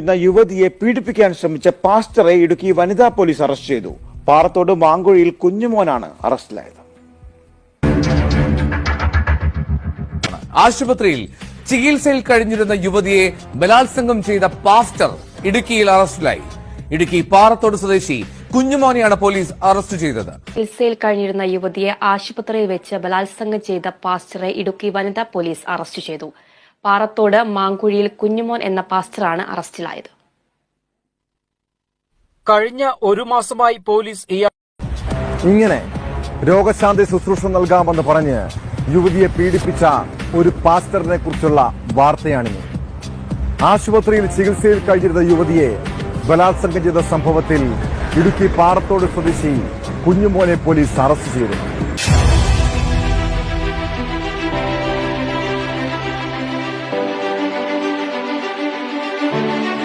എന്ന യുവതിയെ പീഡിപ്പിക്കാൻ ശ്രമിച്ച പാസ്റ്ററെ ഇടുക്കി വനിതാ പോലീസ് അറസ്റ്റ് ചെയ്തു. പാറത്തോട് മാങ്കുഴിയിൽ കുഞ്ഞുമോനാണ് അറസ്റ്റിലായത്. ആശുപത്രിയിൽ ചികിത്സയിൽ കഴിഞ്ഞിരുന്ന യുവതിയെ ബലാത്സംഗം ചെയ്ത പാസ്റ്റർ ഇടുക്കിയിൽ അറസ്റ്റിലായി. ഇടുക്കി പാറത്തോട് സ്വദേശി കുഞ്ഞുമോനെയാണ് പോലീസ് അറസ്റ്റ് ചെയ്തത്. ചികിത്സയിൽ കഴിഞ്ഞിരുന്ന യുവതിയെ ആശുപത്രിയിൽ വെച്ച് ബലാത്സംഗം ചെയ്ത പാസ്റ്ററെ ഇടുക്കി വനിതാ പോലീസ് അറസ്റ്റ് ചെയ്തു. പാറത്തോട് മാങ്കുഴിയിൽ കുഞ്ഞുമോൻ എന്ന പാസ്റ്ററാണ് അറസ്റ്റിലായത്. കഴിഞ്ഞ ഒരു മാസമായി പോലീസ് ഇങ്ങനെ രോഗശാന്തി ശുശ്രൂഷ നൽകാമെന്ന് പറഞ്ഞ് യുവതിയെ പീഡിപ്പിച്ച ഒരു പാസ്റ്ററിനെ കുറിച്ചുള്ള വാർത്തയാണിത് ആശുപത്രിയിൽ ചികിത്സയിൽ കഴിഞ്ഞിരുന്ന യുവതിയെ ബലാത്സംഗം ചെയ്ത സംഭവത്തിൽ ഇടുക്കി പാറത്തോട് സ്വദേശി കുഞ്ഞുമോനെ പോലീസ് അറസ്റ്റ് ചെയ്തു.